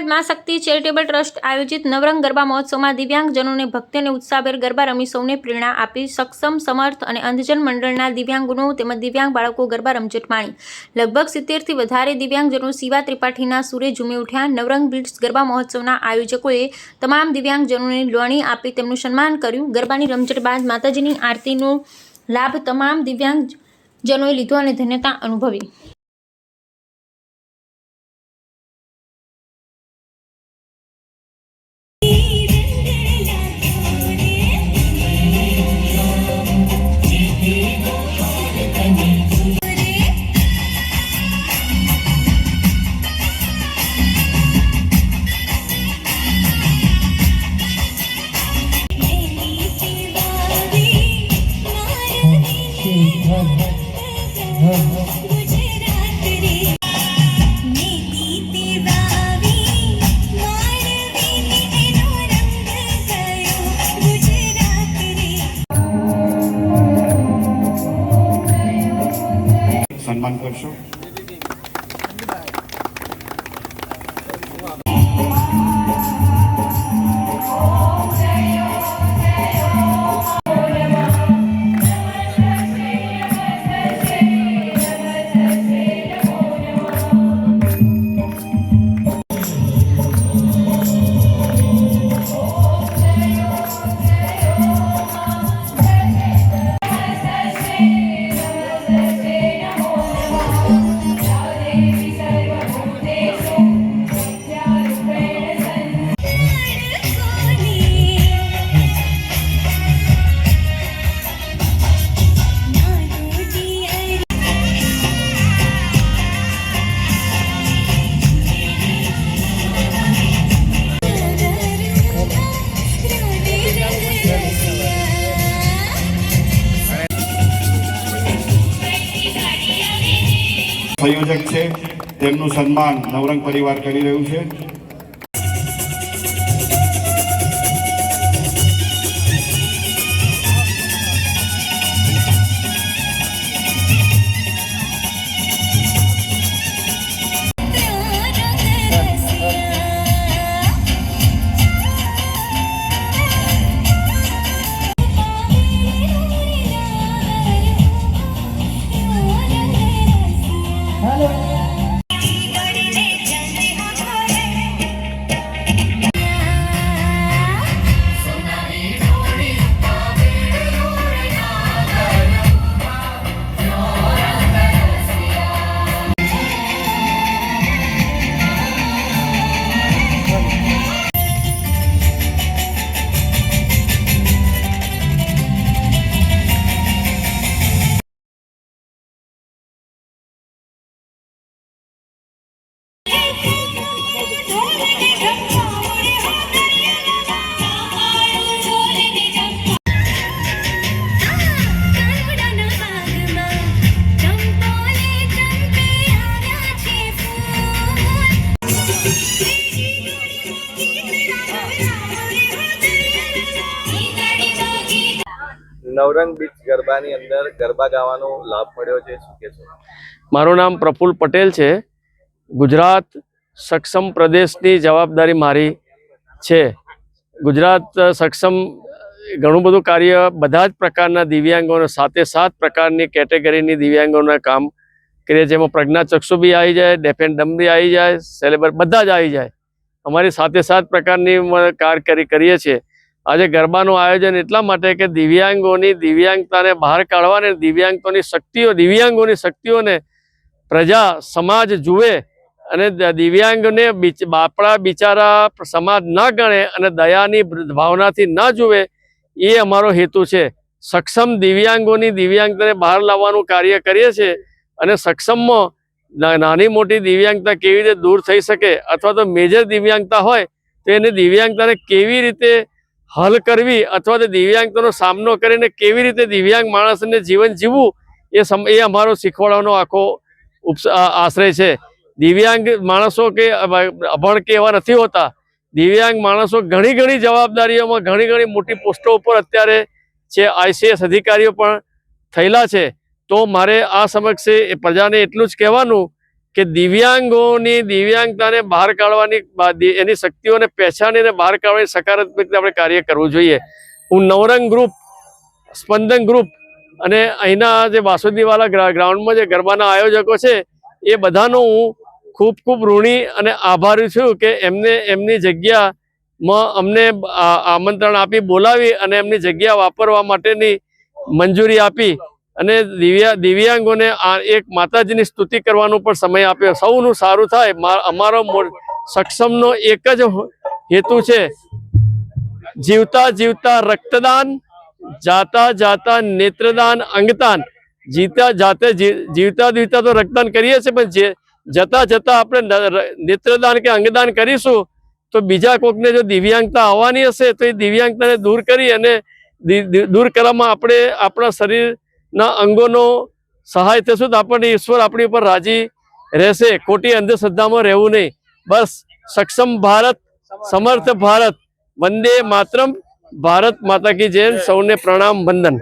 બાદ મા શક્તિ charitable trust આયોજિત નવરંગ ગરબા મહોત્સવમાં દિવ્યાંગજનોને ભક્તિ અને ઉત્સાહભેર ગરબા રમી સૌને પ્રેરણા આપી સક્ષમ, સમર્થ અને અંધજન મંડળના દિવ્યાંગોનો તેમજ દિવ્યાંગ બાળકો ગરબા રમઝટ માણી. લગભગ સિત્તેરથી વધારે દિવ્યાંગજનો શિવા ત્રિપાઠીના સુરે ઝૂમી ઉઠ્યા. નવરંગ બ્લિટ્સ ગરબા મહોત્સવના આયોજકોએ તમામ દિવ્યાંગજનોને લોણી આપી તેમનું સન્માન કર્યું. ગરબાની રમઝટ બાદ માતાજીની આરતીનો લાભ તમામ દિવ્યાંગજનોએ લીધો અને ધન્યતા અનુભવી. સન્માન કરશો સંયોજક છે તેમનું સન્માન નવરંગ પરિવાર કરી રહ્યું છે. નવરંગ બીચ ગરબાની અંદર ગરબા ગાવાનો લાભ મળ્યો છે, શું કહેશો? મારું નામ પ્રફુલ્લ પટેલ છે. ગુજરાત સક્ષમ પ્રદેશની જવાબદારી મારી છે. ગુજરાત સક્ષમ ઘણું બધું કાર્ય બધા જ પ્રકારના દિવ્યાંગોને સાથે સાત પ્રકારની કેટેગરીની દિવ્યાંગોના કામ કરીએ એમાં પ્રજ્ઞાચક્ષુ બી આવી જાય ડેફ એન્ડ બી આવી જાય, સેલેબર બધા જ આવી જાય. અમારી સાથે સાત પ્રકારની મ- કાર કરીએ છીએ. આજે ગરબાનું આયોજન એટલા માટે કે દિવ્યાંગોની દિવ્યાંગતાને બહાર કાઢવા અને દિવ્યાંગોની શક્તિઓ, દિવ્યાંગોની શક્તિઓને પ્રજા, સમાજ જુએ અને દિવ્યાંગને બાપડા, બિચારા સમાજ ન ગણે અને દયાની ભાવનાથી ન જુએ, એ અમારો હેતુ છે. સક્ષમ દિવ્યાંગોની દિવ્યાંગતાને બહાર લાવવાનું કાર્ય કરીએ છીએ અને સક્ષમમાં નાની મોટી દિવ્યાંગતા કેવી રીતે દૂર થઈ શકે અથવા તો મેજર દિવ્યાંગતા હોય તો એને દિવ્યાંગતાને કેવી રીતે હલ કરવી અથવા તો દિવ્યાંગતાનો સામનો કરીને કેવી રીતે દિવ્યાંગ માણસને જીવન જીવવું, એ સમ, એ અમારો શીખવાડવાનો આખો આશ્રય છે. દિવ્યાંગ માણસો કે અભણ કે એવા નથી હોતા. દિવ્યાંગ માણસો ઘણી ઘણી જવાબદારીઓમાં ઘણી ઘણી મોટી પોસ્ટો ઉપર અત્યારે છે આઈસીએસ અધિકારીઓ પણ થયેલા છે. તો મારે આ સમક્ષે પ્રજાને એટલું જ કહેવાનું કે દિવ્યાંગોની દિવ્યાંગતાને બહાર કાઢવાની એની શક્તિઓને પહેચાનીને બહાર કાઢવાની સકારાત્મક રીતે આપણે કાર્ય કરવું જોઈએ. હું નવરંગ ગ્રુપ સ્પંદન ગ્રુપ અને અહીંના જે વાસુદીવાલા ગ્રાઉન્ડમાં જે ગરબાના આયોજકો છે, એ બધાનો હું ખૂબ ખૂબ ઋણી અને આભારી છું કે એમને એમની જગ્યામાં અમને આમંત્રણ આપી, બોલાવી અને એમની જગ્યા વાપરવા માટેની મંજૂરી આપી. અને દિવ્યા દિવ્યાંગોને આ એક માતાજીની સ્તુતિ કરવાનો પણ સમય આપ્યો. સૌનું સારું થાય. અમારો સક્ષમનો એક જ હેતુ છે જીવતા જીવતા રક્તદાન, જાતા જાતા નેત્રદાન, અંગદાન. જીતા જાતે જીવતા જીવતા તો રક્તદાન કરીએ છીએ, પણ જે જતા જતા આપણે નેત્રદાન કે અંગદાન કરીશું, તો બીજા કોકને જો દિવ્યાંગતા આવવાની હશે, તો એ દિવ્યાંગતાને દૂર કરી અને દૂર કરવામાં આપણે આપણા શરીરના અંગોનો સહાય થશું તો આપણને ઈશ્વર આપણી ઉપર રાજી રહેશે. ખોટી અંધશ્રદ્ધામાં રહેવું નહીં. બસ સક્ષમ ભારત સમર્થ ભારત. વંદે માતરમ. ભારત માતા કી જય. સૌને પ્રણામ વંદન.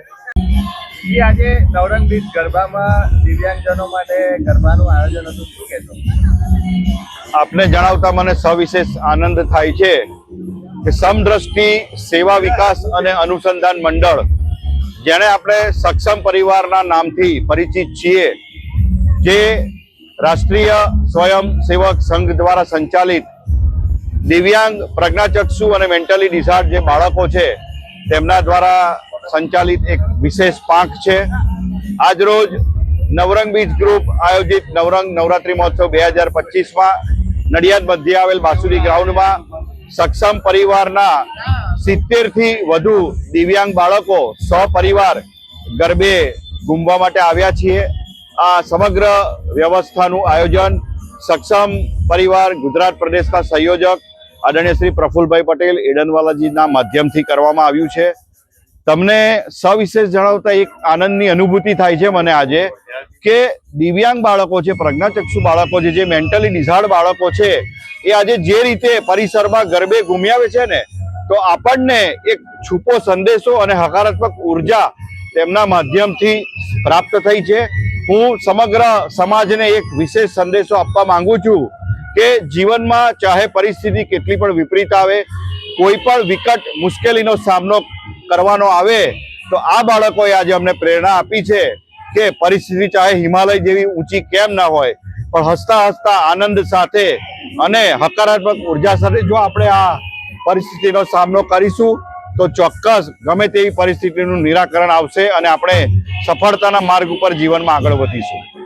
આજે નવરંગ બીચ ગરબામાં દિવ્યાંગજનો માટે ગરબાનું આયોજન હતું. શું કહેશો? આપને જણાવતા મને સવિશેષ આનંદ થાય છે કે સમદ્રષ્ટિ સેવા વિકાસ અને અનુસંધાન મંડળ જેને આપણે સક્ષમ પરિવારના નામથી પરિચિત છીએ, જે રાષ્ટ્રીય સ્વયં સેવક સંઘ દ્વારા સંચાલિત દિવ્યાંગ પ્રજ્ઞાચક્ષુ અને મેન્ટલી ડિસાર્ડ જે બાળકો છે, તેમના દ્વારા સંચાલિત એક વિશેષ પાંખ છે. આજરોજ નવરંગ બીચ ગ્રુપ આયોજિત નવરંગ નવરાત્રી મહોત્સવ બે હજાર પચીસમાં નડિયાદ મધ્યે આવેલ બાસુરી ગ્રાઉન્ડમાં સક્ષમ પરિવારના સિત્તેરથી વધુ દિવ્યાંગ બાળકો સપરિવાર ગરબે ઘૂમવા માટે આવ્યા છીએ. આ સમગ્ર વ્યવસ્થાનું આયોજન સક્ષમ પરિવાર ગુજરાત પ્રદેશના સંયોજક આદરણીય શ્રી પ્રફુલભાઈ પટેલ એડનવાલાજીના માધ્યમથી કરવામાં આવ્યું છે. તમને સવિશેષ જણાવતા એક આનંદની અનુભૂતિ થાય છે મને આજે કે દિવ્યાંગ બાળકો છે, પ્રજ્ઞાચક્ષુ બાળકો છે, જે મેન્ટલી ડિઝાર્ડ બાળકો છે, એ આજે જે રીતે પરિસરમાં ગરબે ઘૂમી આવે છે ને તો આપણને એક છુપો સંદેશો અને હકારાત્મક ઊર્જા તેમના માધ્યમથી પ્રાપ્ત થઈ છે. હું સમગ્ર સમાજને એક વિશેષ સંદેશો આપવા માંગુ છું કે જીવનમાં ચાહે પરિસ્થિતિ કેટલી પણ વિપરીત આવે, કોઈ પણ વિકટ મુશ્કેલીનો સામનો કરવાનો આવે, તો આ બાળકોએ આજે અમને પ્રેરણા આપી છે કે પરિસ્થિતિ ચાહે હિમાલય જેવી ઊંચી કેમ ના હોય, પણ હસતા હસતા આનંદ સાથે અને હકારાત્મક ઊર્જા સાથે જો આપણે આ પરિસ્થિતિનો સામનો કરીશું તો ચોક્કસ ગમે તેવી પરિસ્થિતિનું નિરાકરણ આવશે અને આપણે સફળતાના માર્ગ ઉપર જીવનમાં આગળ વધીશું.